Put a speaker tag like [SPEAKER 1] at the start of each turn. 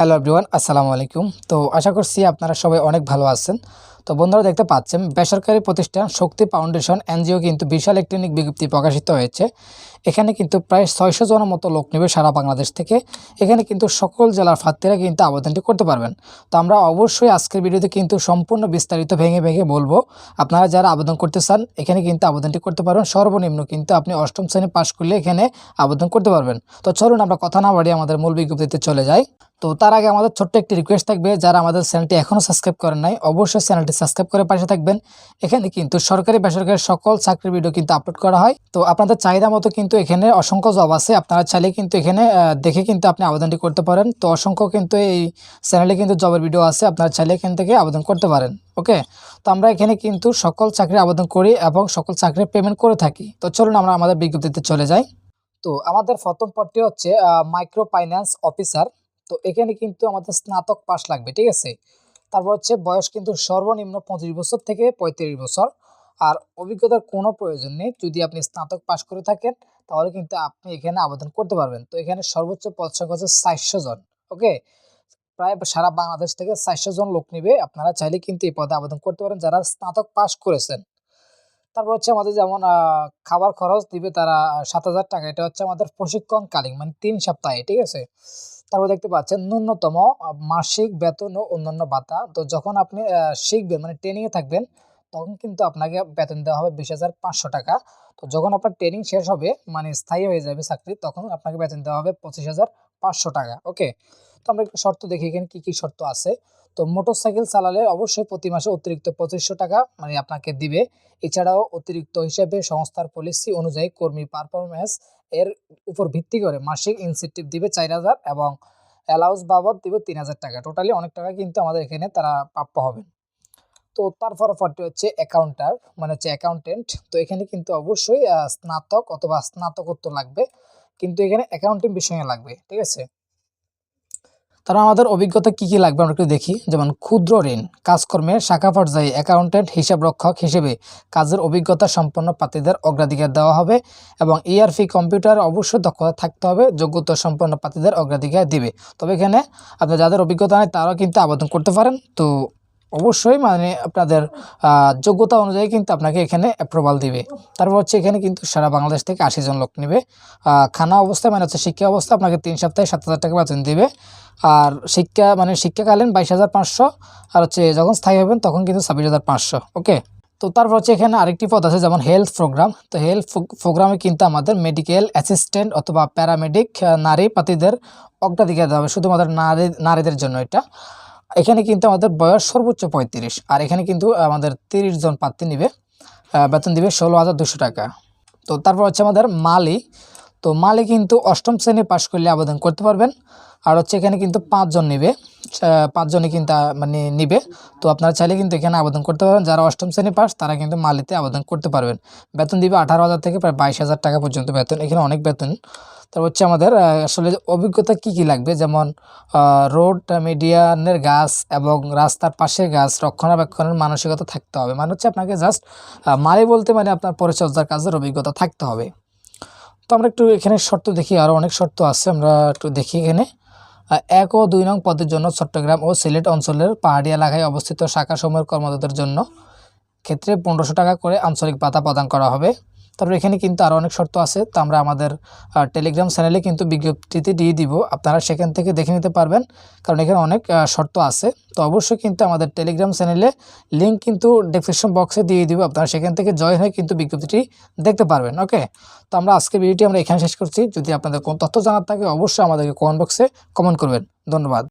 [SPEAKER 1] Hello everyone, আসসালামু আলাইকুম। তো আশা করছি আপনারা সবাই অনেক ভালো আছেন। তো বন্ধুরা দেখতে পাচ্ছেন, বেসরকারি প্রতিষ্ঠান শক্তি ফাউন্ডেশন এনজিও কিন্তু বিশাল একটি নিক বিজ্ঞপ্তি প্রকাশিত হয়েছে। এখানে কিন্তু প্রায় ছয়শো জনের মতো লোক নেবে সারা বাংলাদেশ থেকে। এখানে কিন্তু সকল জেলার প্রার্থীরা কিন্তু আবেদনটি করতে পারবেন। তো আমরা অবশ্যই আজকের ভিডিওতে কিন্তু সম্পূর্ণ বিস্তারিত ভেঙে ভেঙে বলব। আপনারা যারা আবেদন করতে চান, এখানে কিন্তু আবেদনটি করতে পারবেন। সর্বনিম্ন কিন্তু আপনি অষ্টম শ্রেণি পাশ করলে এখানে আবেদন করতে পারবেন। তো চলুন আমরা কথা না বাড়িয়ে আমাদের মূল বিজ্ঞপ্তিতে চলে যাই। তো তার আগে আমাদের ছোট্ট একটি রিকোয়েস্ট থাকবে, যারা আমাদের চ্যানেলটি এখনও সাবস্ক্রাইব করেন নাই, অবশ্যই চ্যানেলটি সাবস্ক্রাইব করে পাশে থাকবেন। এখানে কিন্তু সরকারি বেসরকারি সকল চাকরির ভিডিও কিন্তু আপলোড করা হয়। তো আপনাদের চাহিদা মতো কিন্তু এখানে অসংখ্য জব আছে। আপনারা চাইলে কিন্তু এখানে দেখে কিন্তু আপনি আবেদনটি করতে পারেন। তো অসংখ্য কিন্তু এই চ্যানেলে কিন্তু জবের ভিডিও আছে। আপনারা চাইলে এখান থেকে আবেদন করতে পারেন। ওকে তো আমরা এখানে কিন্তু সকল চাকরি আবেদন করি এবং সকল চাকরির পেমেন্ট করে থাকি। তো চলুন আমরা আমাদের বিজ্ঞপ্তিতে চলে যাই। তো আমাদের প্রথম পদটি হচ্ছে মাইক্রো ফাইন্যান্স অফিসার তো এখানে কিন্তু আমাদের স্নাতক পাশ লাগবে, ঠিক আছে? তারপর হচ্ছে বয়স কিন্তু সর্বনিম্ন পঁচিশ বছর থেকে পঁয়ত্রিশ বছর। আর অভিজ্ঞতার কোনো প্রয়োজন নেই, যদি আপনি স্নাতক পাশ করে থাকেন, তাহলে কিন্তু আপনি এখানে আবেদন করতে পারবেন। তো এখানে সর্বোচ্চ পদ সংখ্যা হচ্ছে চারশো জন, ওকে? প্রায় সারা বাংলাদেশ থেকে চারশো জন লোক নিবে, আপনারা চাইলে কিন্তু এই পদে আবেদন করতে পারেন যারা স্নাতক পাশ করেছেন। তারপর হচ্ছে আমাদের যেমন খাবার খরচ দিবে তারা সাত হাজার টাকা। এটা হচ্ছে আমাদের প্রশিক্ষণকালীন মানে তিন সপ্তাহে, ঠিক আছে? তারপর দেখতে পাচ্ছেন ন্যূনতম মাসিক বেতন ও অন্যান্য ভাতা। তো যখন আপনি শিখবেন মানে ট্রেনিংয়ে থাকবেন, তখন কিন্তু আপনাকে বেতন দেওয়া হবে বিশ হাজার পাঁচশো টাকা। তো যখন আপনার ট্রেনিং শেষ হবে মানে স্থায়ী হয়ে যাবে চাকরি, তখন আপনাকে বেতন দেওয়া হবে পঁচিশ হাজার পাঁচশো টাকা ওকে তো আমরা একটু শর্ত দেখি এখানে কী কী শর্ত আছে। তো মোটরসাইকেল চালালে অবশ্যই প্রতি মাসে অতিরিক্ত পঁচিশশো টাকা মানে আপনাকে দিবে। এছাড়াও অতিরিক্ত হিসেবে সংস্থার পলিসি অনুযায়ী কর্মী পারফরমেন্স এর উপর ভিত্তি করে মাসিক ইনসেন্টিভ দিবে চার হাজার এবং অ্যালাউন্স বাবদ দিবে তিন হাজার টাকা। টোটালি অনেক টাকা কিন্তু আমাদের এখানে তারা প্রাপ্য হবে তো তারপর পরটি হচ্ছে অ্যাকাউন্টার মানে হচ্ছে অ্যাকাউন্টেন্ট তো এখানে কিন্তু অবশ্যই স্নাতক অথবা স্নাতকোত্তর লাগবে। কিন্তু এখানে অ্যাকাউন্টিং বিষয়ে লাগবে, ঠিক আছে? তারা আমাদের অভিজ্ঞতা কি কি লাগবে আমরা একটু দেখি। যেমন ক্ষুদ্র ঋণ, কাজকর্মে শাখা পর্যায়ে অ্যাকাউন্টেন্ট হিসাব রক্ষক হিসেবে কাজের অভিজ্ঞতা সম্পন্ন প্রার্থীদের অগ্রাধিকার দেওয়া হবে এবং ইআরপি কম্পিউটার অবশ্যই দক্ষতা থাকতে হবে, যোগ্যতা সম্পন্ন প্রার্থীদের অগ্রাধিকার দিবে। তবে এখানে আপনার যাদের অভিজ্ঞতা নেই তারাও কিন্তু আবেদন করতে পারেন। তো অবশ্যই মানে আপনাদের যোগ্যতা অনুযায়ী কিন্তু আপনাকে এখানে অ্যাপ্রুভাল দিবে। তারপর হচ্ছে এখানে কিন্তু সারা বাংলাদেশ থেকে আশি জন লোক নেবে। খানা অবস্থায় মানে হচ্ছে শিক্ষা অবস্থা আপনাকে তিন সপ্তাহে সাত হাজার টাকা বেতন দিবে। আর শিক্ষা মানে শিক্ষাকালীন বাইশ হাজার পাঁচশো, আর হচ্ছে যখন স্থায়ী হবেন তখন কিন্তু ছাব্বিশ হাজার পাঁচশো ওকে তো তারপর হচ্ছে এখানে আরেকটি পদ আছে যেমন হেলথ প্রোগ্রাম তো হেলথ প্রোগ্রামে কিন্তু আমাদের মেডিকেল অ্যাসিস্ট্যান্ট অথবা প্যারামেডিক নারী পাতিদের অগ্রাধিকার দেওয়া হবে, শুধুমাত্র নারী, নারীদের জন্য এটা। এখানে কিন্তু আমাদের বয়স সর্বোচ্চ পঁয়ত্রিশ, আর এখানে কিন্তু আমাদের তিরিশ জন প্রার্থী নিবে বেতন দিবে ষোলো হাজার দুশো টাকা। তো তারপর হচ্ছে আমাদের মালি তো মালে কিন্তু অষ্টম শ্রেণি পাশ করলে আবেদন করতে পারবেন। আর হচ্ছে এখানে কিন্তু পাঁচজন নেবে। আহ, পাঁচজনই কিন্তু মানে নিবে। তো আপনারা চাইলে কিন্তু এখানে আবেদন করতে পারবেন। যারা অষ্টম শ্রেণি পাস তারা কিন্তু মালিতে আবেদন করতে পারবেন। বেতন দিবে আঠারো হাজার থেকে প্রায় বাইশ হাজার টাকা পর্যন্ত বেতন। এখানে অনেক বেতন। তারপর হচ্ছে আমাদের আসলে অভিজ্ঞতা কি কি লাগবে? যেমন রোড মিডিয়ানের গাছ এবং রাস্তার পাশে গাছ রক্ষণাবেক্ষণের মানসিকতা থাকতে হবে। মানে হচ্ছে আপনাকে জাস্ট মালি বলতে মানে আপনার পরিচর্যার কাজের অভিজ্ঞতা থাকতে হবে। তো আমরা একটু এখানে শর্ত দেখি আরও অনেক শর্ত আছে, আমরা একটু দেখি এখানে। এক ও দুই নং পদের জন্য চট্টগ্রাম ও সিলেট অঞ্চলের পাহাড়ি এলাকায় অবস্থিত শাখা সময়ের কর্মরতদের জন্য ক্ষেত্রে পনেরোশো টাকা করে আঞ্চলিক ভাতা প্রদান করা হবে। তারপর এখানে কিন্তু আরও অনেক শর্ত আছে, তো আমরা আমাদের টেলিগ্রাম চ্যানেলে কিন্তু বিজ্ঞপ্তিতে দিয়ে দিব। আপনারা সেখান থেকে দেখে নিতে পারবেন, কারণ এখানে অনেক শর্ত আছে। তো অবশ্যই কিন্তু আমাদের টেলিগ্রাম চ্যানেলে লিঙ্ক কিন্তু ডেসক্রিপশন বক্সে দিয়ে দিব, আপনারা সেখান থেকে জয়েন হয়ে কিন্তু বিজ্ঞপ্তিটি দেখতে পারবেন, ওকে? তো আমরা আজকে ভিডিওটি আমরা এখানে শেষ করছি। যদি আপনাদের কোনো তথ্য জানার থাকে, অবশ্যই আমাদেরকে কমেন্ট বক্সে কমেন্ট করবেন। ধন্যবাদ।